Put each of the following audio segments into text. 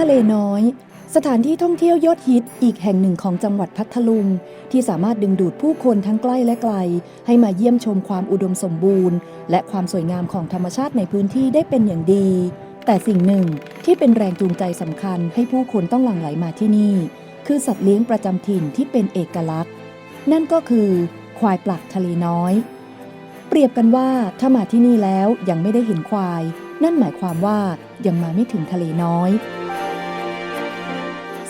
ทะเลน้อย สถานที่ท่องเที่ยวยอดฮิตอีกแห่งหนึ่งของจังหวัดพัทลุง ที่สามารถดึงดูดผู้คนทั้งใกล้และไกล ให้มาเยี่ยมชมความอุดมสมบูรณ์ และความสวยงามของธรรมชาติในพื้นที่ได้เป็นอย่างดี แต่สิ่งหนึ่งที่เป็นแรงจูงใจสำคัญให้ผู้คนต้องหลั่งไหลมาที่นี่ คือสัตว์เลี้ยงประจำถิ่นที่เป็นเอกลักษณ์ นั่นก็คือ ควายปลักทะเลน้อย เปรียบกันว่าถ้ามาที่นี่แล้วยังไม่ได้เห็นควาย นั่นหมายความว่ายังมาไม่ถึงทะเลน้อย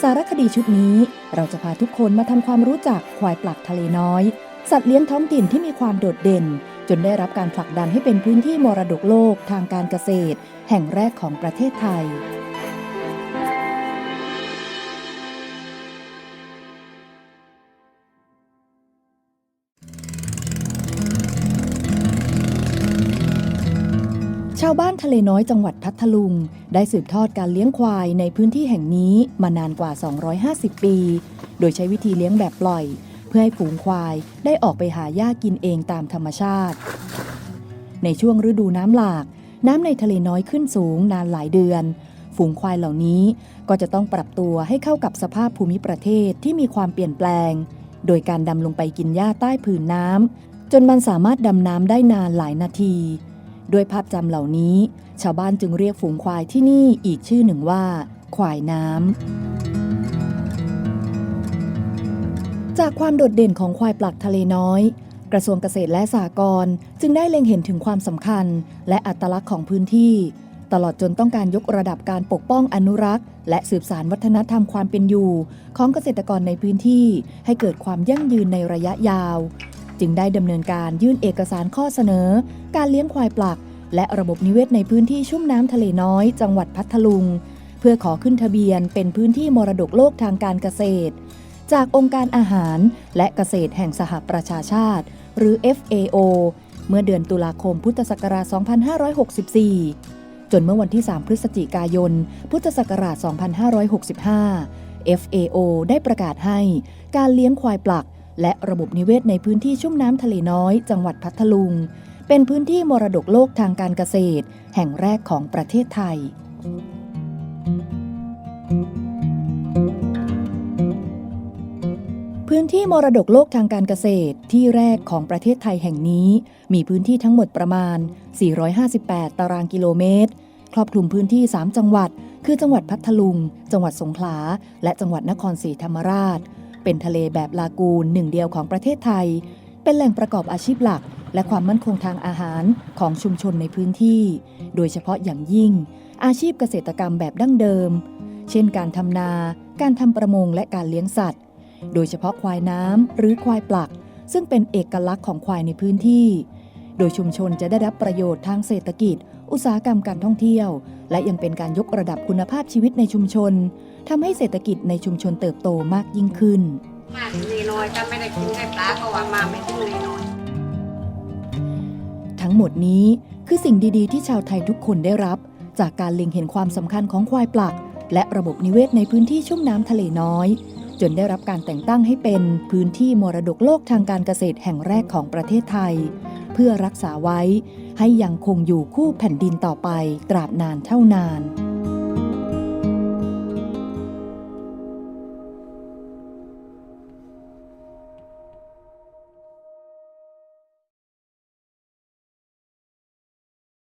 สารคดีชุดนี้เราจะพาทุกคนมาทำความรู้จักควายปลักทะเลน้อย สัตว์เลี้ยงท้องถิ่นที่มีความโดดเด่น จนได้รับการผลักดันให้เป็นพื้นที่มรดกโลกทางการเกษตร แห่งแรกของประเทศไทย ชาวบ้านทะเลน้อยจังหวัดพัทลุง ได้สืบทอดการเลี้ยงควายในพื้นที่แห่งนี้มานานกว่า 250 ปี โดยใช้วิธีเลี้ยงแบบปล่อย เพื่อให้ฝูงควายได้ออกไปหาหญ้ากินเองตามธรรมชาติ ในช่วงฤดูน้ำหลาก น้ำในทะเลน้อยขึ้นสูงนานหลายเดือน ฝูงควายเหล่านี้ก็จะต้องปรับตัวให้เข้ากับสภาพภูมิประเทศที่มีความเปลี่ยนแปลง โดยการดำลงไปกินหญ้าใต้ผืนน้ำจนมันสามารถดำน้ำได้นานหลายนาที ด้วยภาพจำเหล่านี้ ชาวบ้านจึงเรียกฝูงควายที่นี่อีกชื่อหนึ่งว่า ควายน้ำ จากความโดดเด่นของควายปลักทะเลน้อย กระทรวงเกษตรและสหกรณ์จึงได้เล็งเห็นถึงความสำคัญ และอัตลักษณ์ของพื้นที่ ตลอดจนต้องการยกระดับการปกป้องอนุรักษ์ และสืบสารวัฒนธรรมความเป็นอยู่ ของเกษตรกรในพื้นที่ให้เกิดความยั่งยืนในระยะยาว จึงได้ดำเนินการยื่นเอกสารข้อเสนอ การเลี้ยงควายปลัก และระบบนิเวศในพื้นที่ชุ่มน้ำทะเลน้อย จังหวัดพัทลุง เพื่อขอขึ้นทะเบียนเป็นพื้นที่มรดกโลกทางการเกษตร จากองค์การอาหารและเกษตรแห่งสหประชาชาติ หรือ FAO เมื่อเดือนตุลาคมพุทธศักราช 2564 จนเมื่อวันที่ 3 พฤศจิกายน พุทธศักราช 2565 FAO ได้ประกาศให้การเลี้ยงควายปลัก และระบบนิเวศในพื้นที่ชุ่มน้ำทะเลน้อย จังหวัดพัทลุง เป็นพื้นที่มรดกโลกทางการเกษตร แห่งแรกของประเทศไทย พื้นที่มรดกโลกทางการเกษตรที่แรกของประเทศไทยแห่งนี้ มีพื้นที่ทั้งหมดประมาณ 458 ตารางกิโลเมตร ครอบคลุมพื้นที่ 3 จังหวัด คือจังหวัดพัทลุง จังหวัดสงขลา และจังหวัดนครศรีธรรมราช เป็นทะเลแบบลากูนหนึ่งเดียวของประเทศไทย เป็นแหล่งประกอบอาชีพหลัก และความมั่นคงทางอาหารของชุมชนในพื้นที่ โดยเฉพาะอย่างยิ่ง อาชีพเกษตรกรรมแบบดั้งเดิม เช่น การทำนา การทำประมงและการเลี้ยงสัตว์ โดยเฉพาะควายน้ำหรือควายปลัก ซึ่งเป็นเอกลักษณ์ของควายในพื้นที่ โดยชุมชนจะได้รับประโยชน์ทางเศรษฐกิจ อุตสาหกรรมการท่องเที่ยว และยังเป็นการยกระดับคุณภาพชีวิตในชุมชนทำให้เศรษฐกิจในชุมชนเติบโตมากยิ่งขึ้น มาถึงนีน้อยถ้าไม่ได้กินไข่ปลาก็ว่ามาไม่ถึงนีน้อยทั้งหมดนี้คือสิ่งดีๆ ที่ชาวไทยทุกคนได้รับ จากการเล็งเห็นความสำคัญของควายปลัก และระบบนิเวศในพื้นที่ชุ่มน้ำทะเลน้อย จนได้รับการแต่งตั้งให้เป็นพื้นที่มรดกโลกทางการเกษตรแห่งแรกของประเทศไทยเพื่อรักษาไว้ ให้ยังคงอยู่คู่แผ่นดินต่อไปตราบนานเท่านาน